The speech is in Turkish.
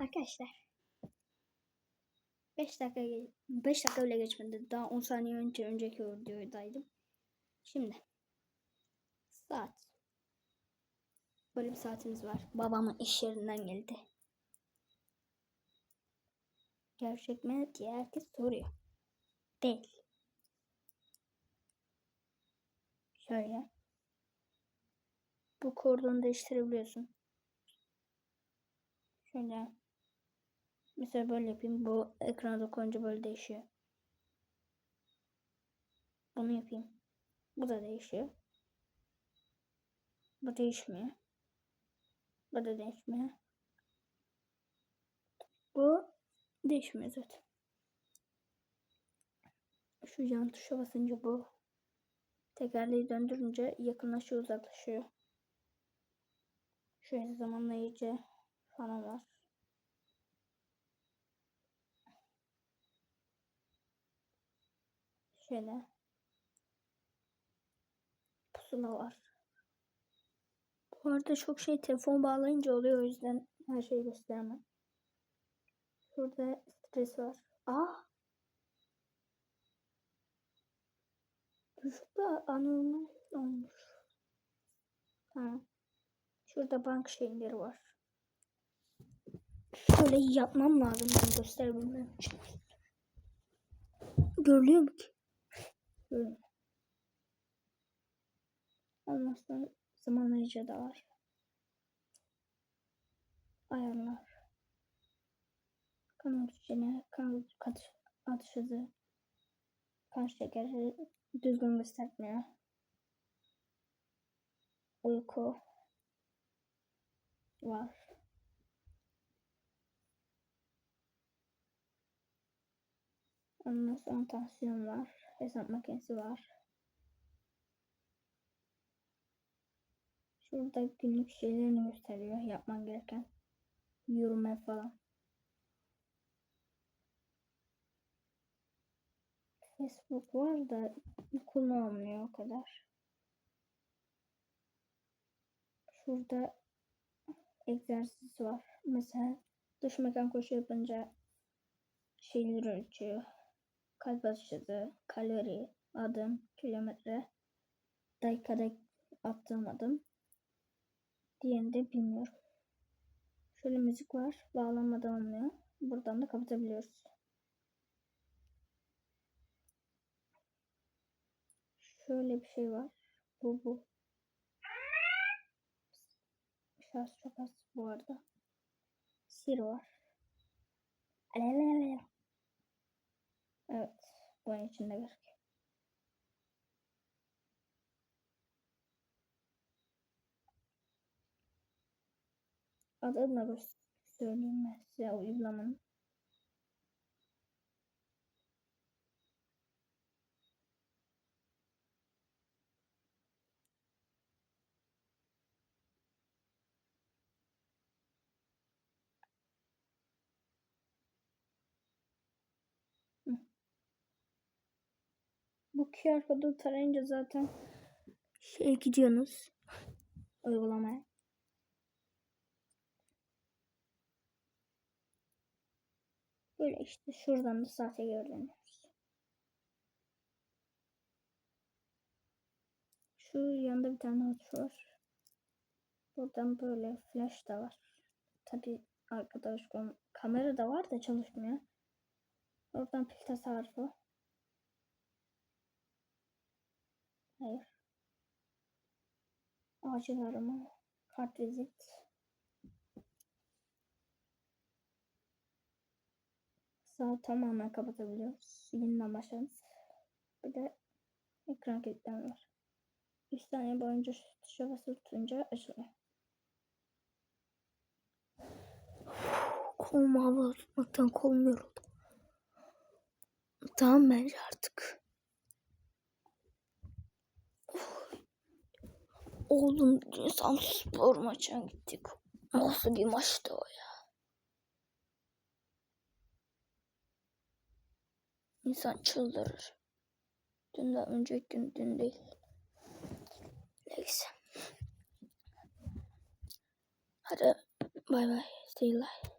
Arkadaşlar. 5 dakika 5 dakika bile geçmedi. Daha 10 saniye önce önceki videodaydım. Şimdi saat. Böyle bir saatimiz var. Babamın iş yerinden geldi. Gerçek mi diye herkes soruyor. Değil. Şöyle. Bu kordonu değiştirebiliyorsun. Şöyle. Mesela böyle yapayım. Bu ekrana dokununca böyle değişiyor. Bunu yapayım. Bu da değişiyor. Bu değişmiyor. Bu da değişmiyor. Bu değişmiyor zaten. Şu yan tuşa basınca bu tekerleği döndürünce yakınlaşıyor uzaklaşıyor. Şöyle zamanlayıcı falan var. Şöyle pusula var. Bu arada çok şey telefon bağlayınca oluyor o yüzden her şeyi gösteremem. Şurada stres var. Ah! Şurada anormal olmuş. Tamam. Şurada bank şeyleri var. Şöyle yapmam lazım ben gösterebilmem için. Görülüyor mu ki? Ondan sonra zamanlayıcı da var. Ayarlar. Kan oksijeni, kan atış, atış hızı, kan şekeri düzgün göstermiyor. Uyku var. Ondan sonra tansiyon var. Hesap makinesi var. Şurada günlük şeylerini gösteriyor. Yapman gereken. Yürüme falan. Facebook var da kullanılmıyor o kadar. Şurada egzersiz var. Mesela dış mekan koşu yapınca şeyleri ölçüyor. Kalp atışı, kalori, adım, kilometre, dakikada attığım adım. Diğerini de bilmiyorum. Şöyle müzik var. Bağlanmadan olmuyor. Buradan da kapatabiliyoruz. Şöyle bir şey var. Bu bu. Şarj çok az bu arada. Sir var. Alelelele. Bunun içinde gerek. Adını da söyleyeyim ben size uygulamanın. Bu QR kodu tarayınca zaten şey gidiyorsunuz uygulamaya. Böyle işte şuradan da saate gördünüz. Şu yanında bir tane tuş var. Buradan böyle flash da var. Tabi arkadaş kamera da var da çalışmıyor. Oradan pil tasarrufu. Hayır. Acil arama. Kart vizit. Saat tamamen kapatabiliyoruz. Yeniden başlarız. Bir de ekran kilitleme var. 3 saniye boyunca tuşa basılı tutunca açılıyor. Kolum hava tutmaktan kolum yoruldu. Tamam bence artık. Oğlum dün spor maçına gittik. Nasıl bir maçtı o ya? İnsan çıldırır. Dünden önceki gün dün değil. Neyse. Hadi bay bay. See you later.